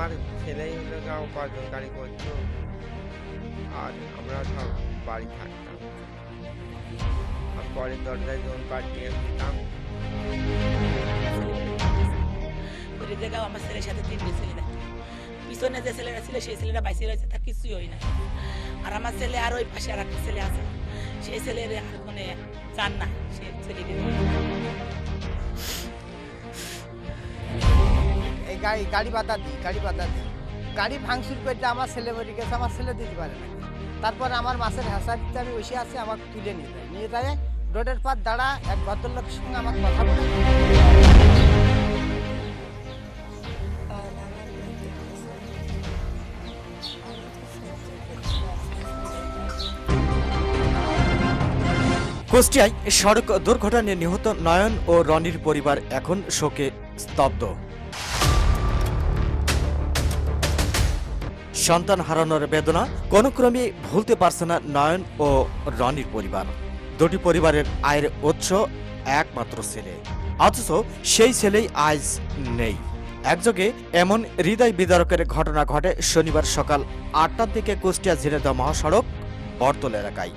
আমার ছেলেই হলো গা উপার্জনকারী করতো। আর আমরা সব বাড়ি থাকতাম। আর পরের দরজায় জোন পাঠিয়ে দিতাম। ওই আমার ছেলের সাথে তিনটে ছেলে দেখতো পিছনে যে ছেলেটা ছিল, সেই ছেলেটা বাইসে রয়েছে, তার কিছুই হয় না। আর আমার ছেলে আর ওই পাশে আর একটা ছেলে আছে। সেই ছেলের আর মানে চান না সে ছেলেকে গাড়ি গাড়ি বাধা দিই, গাড়ি বাধা দিই। গাড়ি ভাঙচুর করতে আমার ছেলে মরে গেছে, আমার ছেলে দিতে পারে না। তারপর আমার মাছের হাসা দিতে আমি বসে আছি আমাকে তুলে নিয়ে যায়। নিয়ে যায়, রোডের পার দাঁড়া এক ভদ্রলোকের সঙ্গে আমার কথা বলে। কুষ্টিয়ায় সড়ক দুর্ঘটনায় নিহত নয়ন ও রনির পরিবার এখন শোকে স্তব্ধ। সন্তান হারানোর বেদনা কোনো ক্রমে ভুলতে পারছে না নয়ন ও রনির পরিবার। দুটি পরিবারের আয়ের উৎস একমাত্র ছেলে। অথচ সেই ছেলেই আজ নেই। একযোগে এমন হৃদয় বিদারকের ঘটনা ঘটে শনিবার সকাল আটটার দিকে কুষ্টিয়া ঝিনেদহ মহাসড়ক বর্তল এলাকায়।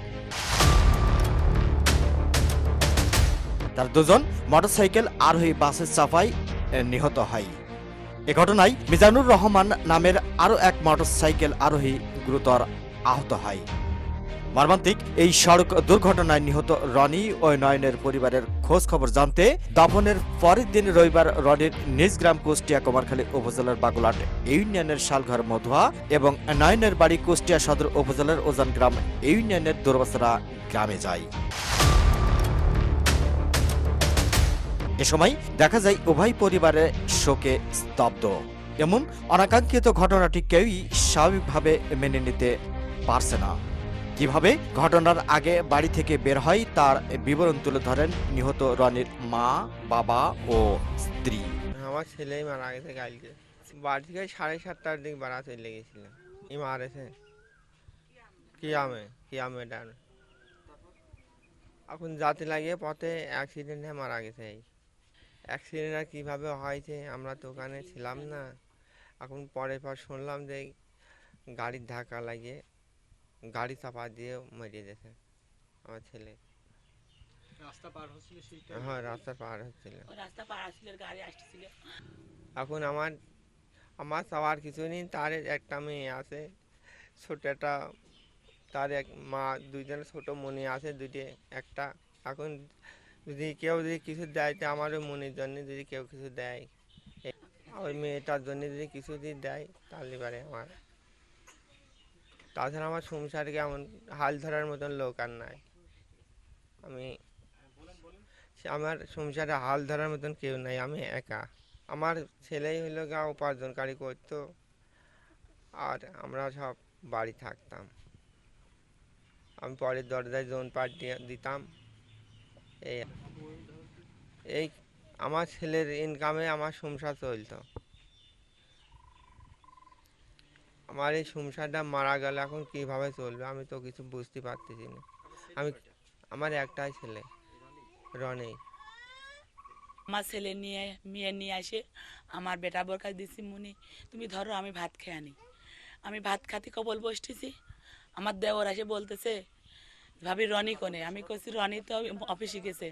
তার দুজন মোটরসাইকেল আরোহী বাসের চাপায় নিহত হয়। এ ঘটনায় মিজানুর রহমান নামের আরও এক মোটরসাইকেল আরোহী গুরুতর আহত হয়। মর্মান্তিক এই সড়ক দুর্ঘটনায় নিহত রনি ও নয়নের পরিবারের খোঁজ খবর জানতে দাফনের পরের দিন রবিবার রনির নিজ গ্রাম কুষ্টিয়া কুমারখালী উপজেলার বাগুলাট ইউনিয়নের শালঘর মধুয়া এবং নয়নের বাড়ি কুষ্টিয়া সদর উপজেলার ওজান গ্রাম ইউনিয়নের দুর্বাসরা গ্রামে যায়। এ সময় দেখা যায় উভয় পরিবারের শোকে স্তব্ধ। এমন অনাকাঙ্ক্ষিত ঘটনাটি কেউই স্বাভাবিকভাবে মেনে নিতে পারছে না। কীভাবে ঘটনার আগে বাড়ি থেকে বের হয় তার বিবরণ তুলে ধরেন নিহত রনির মা, বাবা ও স্ত্রী। আমার ছেলেই মারা গেছে কালকে। বাড়ি থেকে সাড়ে সাতটার দিক বাড়া চলে গেছিলাম ই মারেছে। কি আমে কি আমে ডান এখন জাতি লাগিয়ে পথে অ্যাক্সিডেন্টে মারা গেছে। এই অ্যাক্সিডেন্ট আর কীভাবে হয়েছে আমরা তো ওখানে ছিলাম না। এখন পরের পর শুনলাম যে গাড়ির ধাক্কা লাগিয়ে গাড়ি চাপা দিয়ে মরে গেছে আমার ছেলে। হ্যাঁ রাস্তা পার হচ্ছিল। রাস্তা পার আসছিল গাড়ি আসছিল। এখন আমার আমার সবার কিছু নেই তার একটা মেয়ে আছে ছোট একটা তার এক মা দুইজন ছোট মনে আছে দুইটি একটা। এখন যদি কেউ যদি কিছু দেয় তো আমারও মনের জন্য যদি কেউ কিছু দেয়। ওই মেয়েটার জন্য যদি কিছু যদি দেয়, তাহলে পারে আমার তাছাড়া আমার সংসারকে এমন হাল ধরার মতন লোক আর নাই। আমি আমার সংসারে হাল ধরার মতন কেউ নাই, আমি একা। আমার ছেলেই হলো গা উপার্জনকারী করতো। আর আমরা সব বাড়ি থাকতাম। আমি পরের দরজায় জোন পাঠিয়ে দিতাম। এই এই আমার ছেলের ইনকামে আমার সংসার চলতো। আমার এই সংসারটা মারা গেল, এখন কীভাবে চলবে আমি তো কিছু বুঝতে পারতেছি না। আমি, আমার একটাই ছেলে, রনি। আমার ছেলে নিয়ে, মেয়ে নিয়ে আসে, আমার বেটা বোর কাছে দিছি মুনি, তুমি ধরো আমি ভাত খেয়ে আনি। আমি ভাত খাতে কবল বসতেছি, আমার দেওর আসে বলতেছে ভাবি রনি কোনে? আমি কছি রনি তো অফিসে গেছে।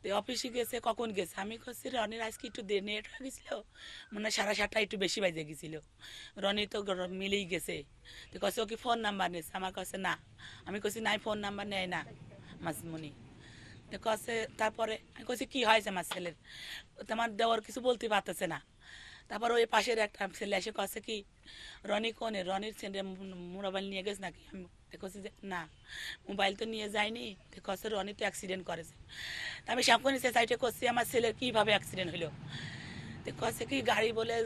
তো অফিসে গেছে, কখন গেছে? আমি কছি রনির আজকে একটু নেট হয়ে গেছিল, মনে সাড়ে সাতটা একটু বেশি বাজে গেছিল। রনি তো মিলেই গেছে। তো কছে ও কি ফোন নাম্বার নিয়েছে? আমার কাছে না। আমি কছি নাই, ফোন নাম্বার নেয় না। মাসিমণি। তো কছে তারপরে? আমি কছি কী হয়েছে আমার ছেলের? তোমার দেওয়ার কিছু বলতে পারতেছে না। তারপর ওই পাশের একটা ছেলে এসে কছে কি, রনি কোনে? রনির ছেলে মোবাইল নিয়ে গেছে নাকি? আমি দেখছি যে না, মোবাইল তো নিয়ে যায়নি। কছে রনি তো অ্যাক্সিডেন্ট করেছে। তা আমি সামনে সে সাইডে করছি, আমার ছেলের কীভাবে অ্যাক্সিডেন্ট হলো কছে কি, গাড়ি বলে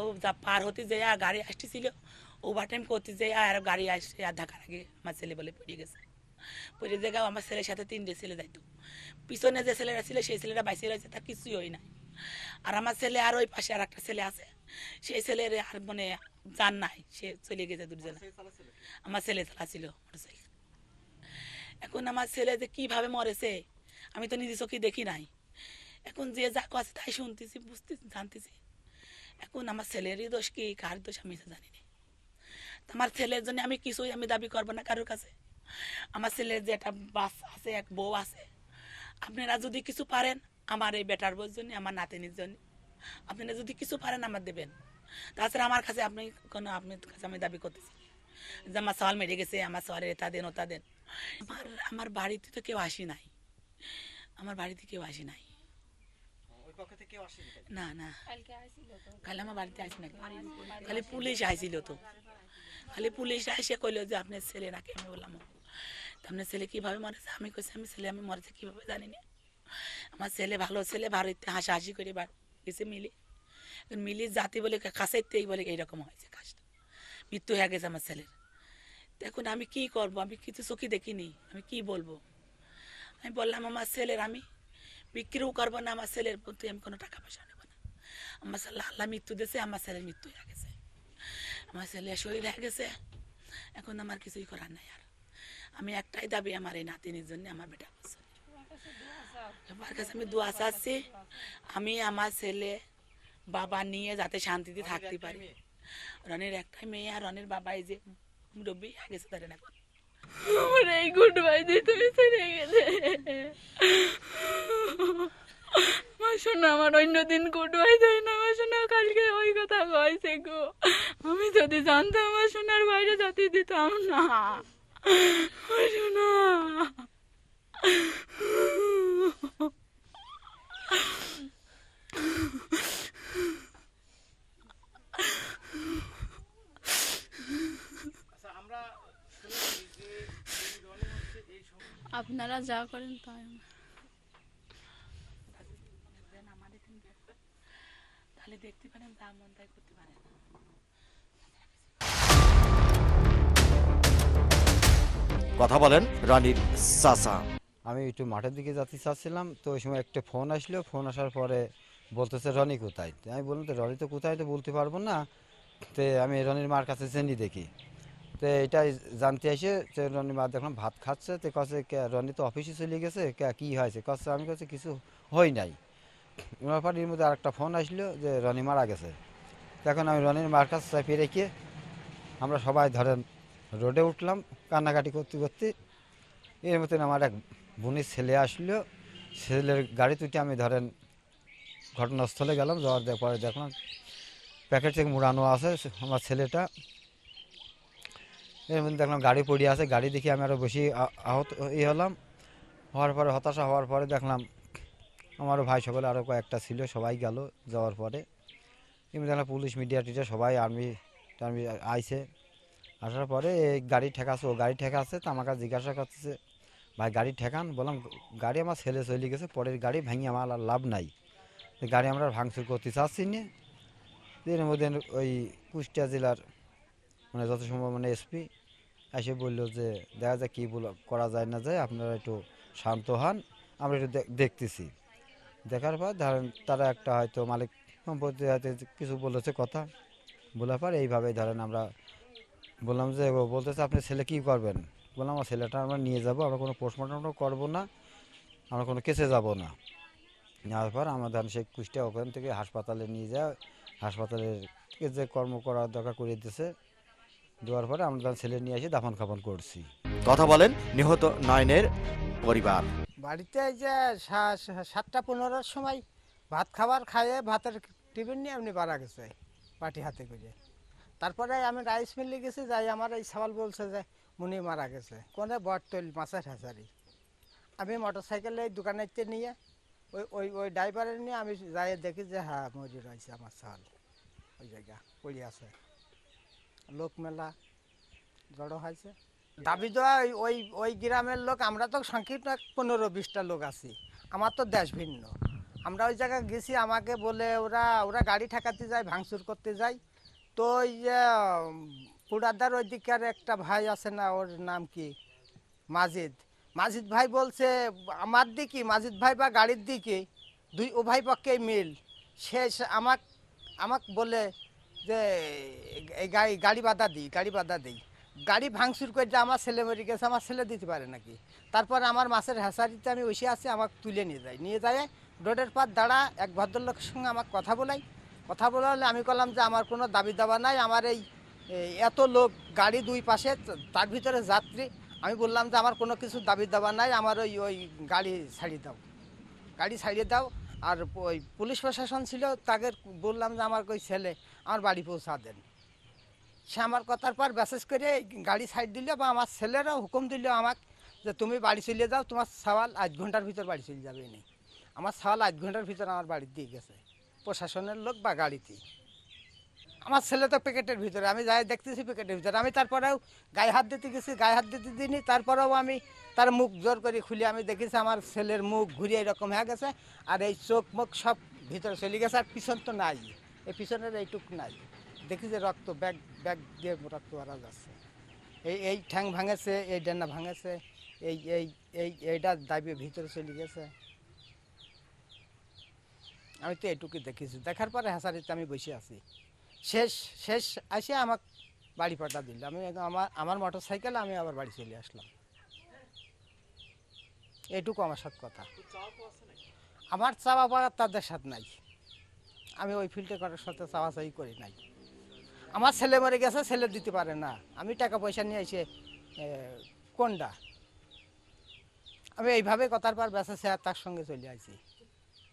ও যা পার হতে যায় গাড়ি আসতেছিল ওভার টাইম করতে যায় আর গাড়ি আসছে আর ধাক্কা লাগে, আমার ছেলে বলে পড়ে গেছে। পরে জায়গাও আমার ছেলের সাথে তিনটে ছেলে যাইতো। পিছনে যে ছেলেরা ছিল, সেই ছেলেরা বাইসে রয়েছে তার কিছুই হয় না আর আমার ছেলে আর ওই পাশে আর একটা ছেলে আছে। সেই ছেলের আর মানে জান নাই, সে চলে গেছে দুজনে আমার ছেলে চালা ছিল মোটরসাইকেল এখন আমার ছেলে যে কীভাবে মরেছে, আমি তো নিজে চোখে দেখি নাই। এখন যে যা কাছে তাই শুনতেছি বুঝতেছি জানতেছি। এখন আমার ছেলেরই দোষ কি, কার দোষ আমি জানি না। আমার ছেলের জন্য আমি কিছুই আমি দাবি করব না কারোর কাছে। আমার ছেলের যে একটা বাস আছে, এক বউ আছে। আপনারা যদি কিছু পারেন আমার এই বেটার বউর জন্য আমার নাতিনির জন্য। আপনারা যদি কিছু পারেন আমার দেবেন। তাছাড়া আমার কাছে আপনি কোনো আপনার কাছে আমি দাবি করতেছি। যে আমার সওয়াল মেরে গেছে আমার সওয়ালের এটা দেন ওটা দেন। আমার আমার বাড়িতে তো কেউ আসি নাই। আমার বাড়িতে কেউ আসি নাই। না না। খালি আমার বাড়িতে আসি না খালি পুলিশ আইছিল তো। খালি পুলিশ এসে কইলো যে আপনার ছেলে নাকি? আমি বললাম আপনার ছেলে কীভাবে মরেছে? আমি কইছি আমি ছেলে আমি মরেছে কীভাবে জানি না। আমার ছেলে ভালো ছেলে, বাড়িতে হাসাহাসি করে বার, গেছে মিলি। মিলি জাতি বলে কাছেতেই বলে এইরকম হয়েছে কাজটা। মৃত্যু হয়ে গেছে আমার ছেলের। তো এখন আমি কি করব? আমি কিছু চোখে দেখিনি। আমি কি বলব? আমি বললাম, আমার ছেলের আমি বিক্রিও করব না, আমার ছেলের প্রতি আমি কোনো টাকা পয়সা নেব না। আমার ছেলে, আল্লাহ মৃত্যু দিয়েছে, আমার ছেলের মৃত্যু হয়ে গেছে। আমার ছেলে শরীর হয়ে গেছে। এখন আমার কিছুই করার নাই আর। আমি একটাই দাবি আমার এই নাতিনির জন্য, আমার বেটা বাচ্চা। আমার কাছে আমি দোয়া চাচ্ছি আমি আমার ছেলে বাবা নিয়ে যাতে শান্তিতে থাকতে পারি। রনির একটাই মেয়ে আর রনির বাবা এই যে মুরব্বী হয়ে গেছে তাদের আমার এই গুড বাই দিয়ে তুমি ছেড়ে গেলে। শোনো আমার অন্য দিন বাই দেয় না আমার শোনা কালকে ওই কথা কয়েছে গো। আমি যদি জানতাম আমার সোনার বাইরে যেতে দিতাম না আমার শোনা আপনারা যা করেন তাই তাহলে দেখতে পারেন যা মন তাই করতে পারেন কথা বলেন রানীর চাচা। আমি একটু মাঠের দিকে যেতে চাচ্ছিলাম তো ওই সময় একটা ফোন আসলো ফোন আসার পরে বলতেছে রনি কোথায়? আমি বললাম তো রনি তো কোথায়? তো বলতে পারব না। তো আমি রনির মার কাছে চেনি দেখি। তো এটাই জানতে যে রনির মা দেখলাম ভাত খাচ্ছে, তো কাছে রনি তো অফিসে চলে গেছে, কে- কি হয়েছে? কাছে আমি কাছে কিছু হয় নাই। ব্যাপার এর মধ্যে আরেকটা ফোন আসলো যে রনি মারা গেছে। তখন আমি রনির মার কাছে চাপিয়ে রেখে আমরা সবাই ধরেন রোডে উঠলাম, কান্নাকাটি করতে করতে। এর মতন আমার এক বোনের ছেলে আসলো, ছেলের গাড়ি তুটে আমি ধরেন ঘটনাস্থলে গেলাম, যাওয়ার পরে দেখলাম প্যাকেট থেকে মুড়ানো আছে আমার ছেলেটা। এর মধ্যে দেখলাম গাড়ি পড়ে আছে, গাড়ি দেখে আমি আরও বেশি আহত ই হলাম। হওয়ার পরে হতাশা হওয়ার পরে দেখলাম আমারও ভাই সকলে আরও কয়েকটা ছিল, সবাই গেল যাওয়ার পরে। এমনি দেখলাম পুলিশ, মিডিয়া, টিডিয়া সবাই আর্মি টার্মি আইছে। আসার পরে এই গাড়ি ঠেকাছে, ও গাড়ি ঠেকাছে তো আমাকে জিজ্ঞাসা করতেছে, ভাই, গাড়ি ঠেকান? বললাম, গাড়ি আমার ছেলে চলে গেছে, পরের গাড়ি ভেঙে আমার আর লাভ নাই। গাড়ি আমরা ভাঙচুর করতে চাচ্ছি না। তো এর মধ্যে ওই কুষ্টিয়া জেলার মানে যত সম্ভব মানে এসপি এসে বলল যে, দেখা যায় কী বল, করা যায় না যায়, আপনারা একটু শান্ত হন, আমরা একটু দেখতেছি। দেখার পর ধরেন তারা একটা হয়তো মালিক সম্পত্তি হয়তো কিছু বলেছে কথা, বলার পর এইভাবে ধরেন আমরা বললাম যে বলতেছে, আপনি ছেলে কী করবেন? বললাম, আমার ছেলেটা আমরা নিয়ে যাব, আমরা কোনো পোস্টমর্টমও করব না, আমরা কোনো কেসে যাব না। নেওয়ার পর আমরা ধরেন সেই কুষ্টিয়া ওখান থেকে হাসপাতালে নিয়ে যায় হাসপাতালের যে কর্ম করার দরকার করে দিতেছে দেওয়ার পরে আমরা ধরেন ছেলে নিয়ে এসে দাফন খাপন করছি। কথা বলেন নিহত নয়নের পরিবার। বাড়িতে এই যে সা- সাতটা পনেরোর সময় ভাত খাবার খাইয়ে ভাতের টিফিন নিয়ে এমনি বাড়া গেছে পাটি হাতে করে। তারপরে আমি রাইস মিলে গেছি যাই আমার এই সওয়াল বলছে যে মুনি মারা গেছে। কোনে বটতল মাছের হাসারি। আমি মোটর সাইকেলে এই দোকানেতে নিয়ে ওই ওই ওই ড্রাইভারের নিয়ে আমি যাই দেখি যে হ্যাঁ মরি রয়েছে আমার সওয়াল। ওই জায়গা পড়ে আছে। লোক মেলা জড়ো হয়েছে। দাবি দেওয়া ওই- ওই গ্রামের লোক, আমরা তো সংক্ষিপ্ত পনেরো বিশটা লোক আছি। আমার তো দেশ ভিন্ন। আমরা ওই জায়গায় গেছি, আমাকে বলে ওরা ওরা গাড়ি ঠেকাতে যায়, ভাঙচুর করতে যায়। তো ওই যে, পুরাদার ওই দিকের একটা ভাই আছে না, ওর নাম কি? মাজিদ। মাজিদ ভাই বলছে, আমার দিকে, মাজিদ ভাই বা গাড়ির দিকে দুই উভয় পক্ষেই মিল। সে আমাক আমাক বলে যে এই গাড়ি গাড়ি বাধা দিই, গাড়ি বাধা দিই। গাড়ি ভাঙচুর করে আমার ছেলে মরে গেছে, আমার ছেলে দিতে পারে নাকি? তারপর আমার মাছের হেসারিতে আমি বসে আছি, আমাকে তুলে নিয়ে যায়। নিয়ে যায়, রোডের পার দাঁড়া, এক ভদ্রলোকের সঙ্গে আমাকে কথা বলাই। কথা বলা হলে আমি বললাম যে আমার কোনো দাবি দাবা নাই, আমার এই এত লোক গাড়ি দুই পাশে, তার ভিতরে যাত্রী। আমি বললাম যে আমার কোনো কিছু দাবি দাবা নাই, আমার ওই ওই গাড়ি ছাড়িয়ে দাও। গাড়ি ছাড়িয়ে দাও আর ওই পুলিশ প্রশাসন ছিল, তাকে বললাম যে আমার ওই ছেলে, আমার বাড়ি পৌঁছা দেন সে আমার কথার পর মেসেজ করে গাড়ি সাইড দিল বা আমার ছেলেরও হুকুম দিল আমাকে যে তুমি বাড়ি চলে যাও, তোমার সওয়াল আধ ঘণ্টার ভিতর বাড়ি চলে যাবে নেই আমার সওয়াল আধ ঘণ্টার ভিতর আমার বাড়ি দিয়ে গেছে। প্রশাসনের লোক বা গাড়িতে। আমার ছেলে তো প্যাকেটের ভিতরে, আমি যাই দেখতেছি প্যাকেটের ভিতরে। আমি তারপরেও গায়ে হাত দিতে গেছি, গায়ে হাত দিতে দিইনি। তারপরেও আমি তার মুখ জোর করে খুলে, আমি দেখেছি আমার ছেলের মুখ ঘুরিয়ে এরকম হয়ে গেছে, আর এই চোখ মুখ সব ভিতরে চলে গেছে, আর পিছন তো নাই। এই পিছনের এইটুক নাই। দেখি যে রক্ত, ব্যাগ ব্যাগ দিয়ে রক্ত মারা যাচ্ছে এই এই ঠ্যাং ভাঙেছে, এই ডান্না ভাঙেছে, এই এই এই, এইটা দাবিয়ে ভিতরে চলে গেছে। আমি তো এটুকু দেখেছি। দেখার পরে হাসারিতে আমি বসে আছি। শেষ শেষ আসে আমাকে বাড়ি পাঠা দিল। আমি আমার আমার মোটর সাইকেল আমি আবার বাড়ি চলে আসলাম। এইটুকু আমার সাথে কথা। আমার চাওয়া পাওয়া তাদের সাথে নাই। আমি ওই ফিল্ডে করার সাথে চাওয়া চাই করি নাই। আমার ছেলে মরে গেছে, ছেলে দিতে পারে না। আমি টাকা পয়সা নিয়ে এসে কোনটা আমি এইভাবে কথার পর বেসা সে তার সঙ্গে চলে আসি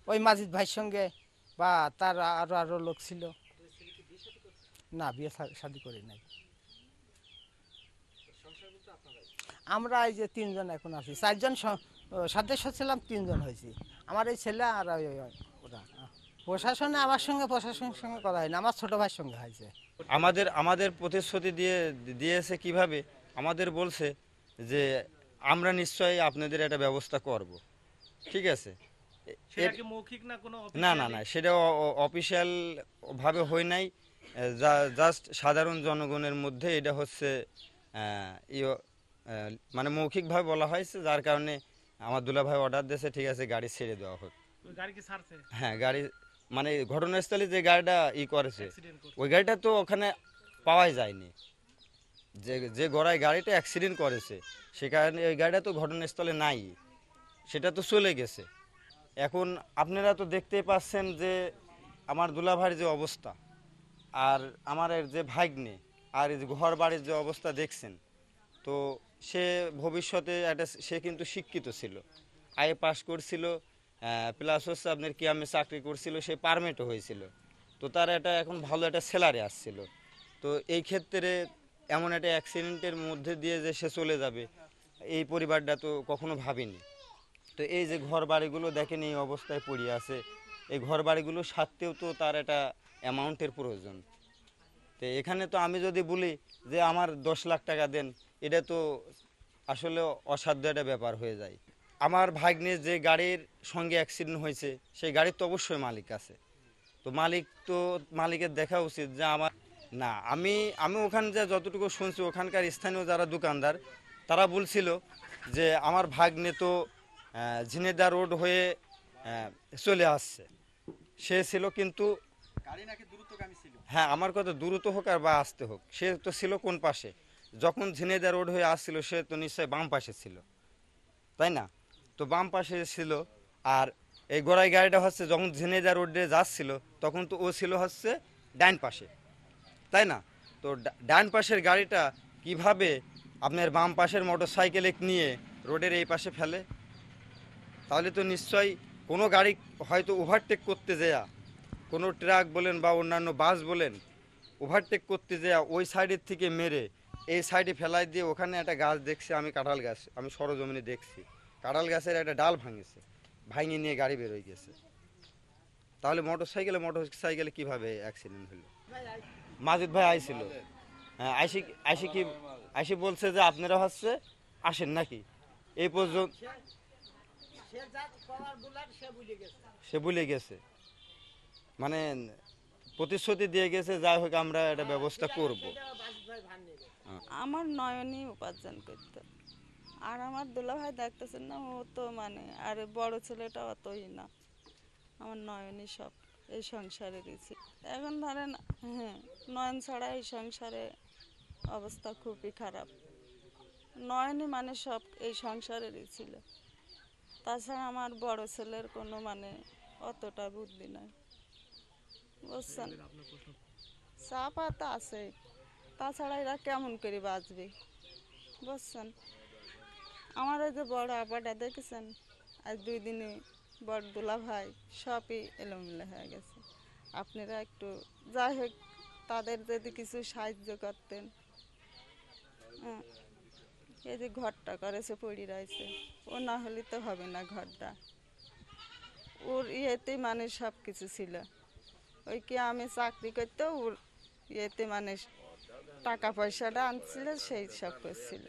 ওই মাজিদ ভাইয়ের সঙ্গে বা তার আরও আরও লোক ছিল। না বিয়ে শাদি করি নাই। আমরা এই যে তিনজন এখন আছি চারজন সদস্য ছিলাম তিনজন হয়েছি। আমার এই ছেলে আর ওই- ওই- ওই- ওরা। প্রশাসনে আমার সঙ্গে প্রশাসনের সঙ্গে কথা হয়নি আমার ছোট ভাইয়ের সঙ্গে হয়েছে। আমাদের আমাদের প্রতিশ্রুতি দিয়ে দিয়েছে কীভাবে? আমাদের বলছে যে আমরা নিশ্চয়ই আপনাদের একটা ব্যবস্থা করব। ঠিক আছে? এ- সেটা এর- কি মৌখিক না না না না সেটা অফিসিয়াল ভাবে হয় নাই। জাস্ট সাধারণ জনগণের মধ্যে এটা হচ্ছে মানে মৌখিকভাবে বলা হয়েছে যার কারণে আমার দুলা ভাই অর্ডার দিয়েছে ঠিক আছে গাড়ি ছেড়ে দেওয়া হোক। হ্যাঁ গাড়ি মানে ঘটনাস্থলে যে গাড়িটা ই করেছে ওই গাড়িটা তো ওখানে পাওয়াই যায়নি। যে যে গড়ায় গাড়িটা অ্যাক্সিডেন্ট করেছে সে কারণে ওই গাড়িটা তো ঘটনাস্থলে নাই সেটা তো চলে গেছে। এখন আপনারা তো দেখতেই পাচ্ছেন যে আমার দুলাভাইয়ের যে অবস্থা। আর আমার যে ভাগ্নে, আর ঘর বাড়ির যে অবস্থা দেখছেন, তো সে ভবিষ্যতে একটা সে কিন্তু শিক্ষিত ছিল। আইএ পাস করছিল প্লাস হচ্ছে আপনার কি আমি চাকরি করছিল, সে পারমিটও হয়েছিল। তো তার একটা এখন ভালো একটা স্যালারি আসছিল। তো এই ক্ষেত্রে এমন একটা অ্যাক্সিডেন্টের মধ্যে দিয়ে যে সে চলে যাবে, এই পরিবারটা তো কখনো ভাবিনি। তো এই যে ঘর বাড়িগুলো দেখেন এই অবস্থায় পড়ে আছে, এই ঘর বাড়িগুলো সারতেও তো তার একটা অ্যামাউন্টের প্রয়োজন। তো এখানে তো আমি যদি বলি যে আমার দশ লাখ টাকা দেন, এটা তো আসলে অসাধ্য একটা ব্যাপার হয়ে যায়। আমার ভাগ্নে যে গাড়ির সঙ্গে অ্যাক্সিডেন্ট হয়েছে, সেই গাড়ির তো অবশ্যই মালিক আছে। তো মালিক তো, মালিকের দেখা উচিত যে আমার, না, আমি আমি ওখান যে যতটুকু শুনছি, ওখানকার স্থানীয় যারা দোকানদার, তারা বলছিল যে আমার ভাগ্নে তো ঝিনেদা রোড হয়ে চলে আসছে। সে ছিল কিন্তু হ্যাঁ আমার কথা দ্রুত হোক আর বা আসতে হোক। সে তো ছিল কোন পাশে? যখন ঝিনেদা রোড হয়ে আসছিল, সে তো নিশ্চয়ই বাম পাশে ছিল। তাই না? তো বাম পাশে ছিল আর এই গোড়াই গাড়িটা হচ্ছে যখন ঝিনেদা রোডে যাচ্ছিল, তখন তো ও ছিল হচ্ছে ডাইন পাশে। তাই না? তো ডান পাশের গাড়িটা কীভাবে আপনার বাম পাশের মোটর সাইকেলে নিয়ে রোডের এই পাশে ফেলে? তাহলে তো নিশ্চয়ই কোনো গাড়ি হয়তো ওভারটেক করতে যায়া। কোনো ট্রাক বলেন বা অন্যান্য বাস বলেন ওভারটেক করতে যায়া ওই সাইডের থেকে মেরে এই সাইডে ফেলাই দিয়ে ওখানে একটা গাছ দেখছি আমি কাঁঠাল গাছ আমি সরজমিনে দেখছি। কাঁঠাল গাছের একটা ডাল ভাঙেছে ভাঙে নিয়ে গাড়ি বেরোয় গেছে। তাহলে মোটর সাইকেলে মোটর সাইকেলে কীভাবে অ্যাক্সিডেন্ট হলো? মাজিদ ভাই আইছিল। হ্যাঁ আইসি আইসি কি আইসি বলছে যে আপনারা হচ্ছে আসেন নাকি? এই পর্যন্ত সে ভুলে গেছে। মানে প্রতিশ্রুতি দিয়ে গেছে, যাই হোক আমরা একটা ব্যবস্থা করব। আমার নয়নই উপার্জন করত। আর আমার দুলাভাই দেখতেছেন না, ও তো মানে আর বড় ছেলেটা অতই না। আমার নয়নই সব এই সংসারে দিয়েছি এখন ধরেন হ্যাঁ নয়ন ছাড়া এই সংসারে অবস্থা খুবই খারাপ। নয়নই মানে সব এই সংসারেরই ছিল তাছাড়া আমার বড় ছেলের কোনো মানে অতটা বুদ্ধি নাই। বুঝছেন চা পাতা আছে। তাছাড়া এরা কেমন করে বাঁচবে? বুঝছেন? আমার ওই যে বড় আপাটা দেখেছেন? আজ দুই দিনে বড় দুলা ভাই সবই এলোমেলো হয়ে গেছে। আপনারা একটু যাই হোক তাদের যদি কিছু সাহায্য করতেন। হ্যাঁ এই যে ঘরটা করেছে পড়ি রয়েছে। ও না হলে তো হবে না ঘরটা। ওর ইয়েতেই মানে সব কিছু ছিল। ওই কি আমি চাকরি করতে ইয়েতে মানে টাকা পয়সাটা আনছিল, সেই সব করছিল।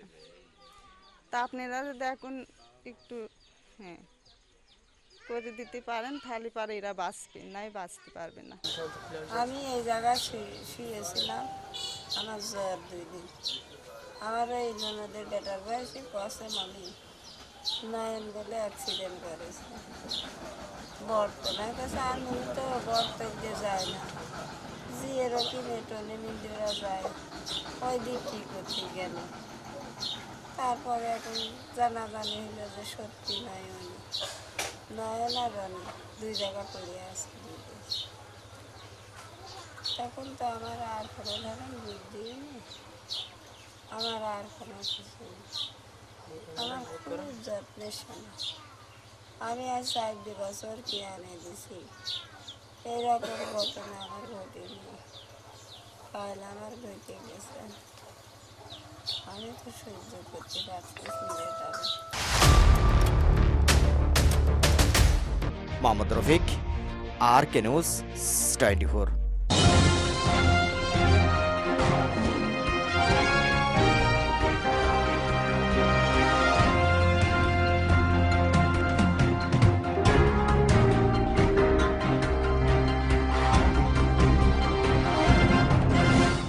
তা আপনারা যদি এখন একটু হ্যাঁ করে দিতে পারেন, তাহলে পারে এরা বাঁচবে, নাই বাঁচতে পারবে না। আমি এই জায়গায় শুয়ে- শুয়েছিলাম, আমার জ্বর দুই দিন। আমার এই ননদের বেটার বয়সে কসম আমি নয়ন বলে অ্যাক্সিডেন্ট করেছে বর্তমানে কাছে আমি তো বর্তমানে যায় না। জিয়েরও কি মেটনে মিন্দিরা যায়। ওই বিক্রি করতে গেল? তারপরে এখন জানাজানি হলো যে সত্যি নয় উনি নয়ন আর রনি দুই জায়গা পড়ে দুই তখন তো আমার আর কোনো ধরনের বুদ্ধি নেই। আমার আর কোনো কিছু নেই। আমার খুব যত্নের আমি আজ চার বছর কি আনে দিছি। এইরকম ঘটনা আমার ঘটেনি। কাল আমার ঘটে গেছে। আমি তো সহ্য করতে পারতেছি Mohammad Rafiq, R K news twenty four.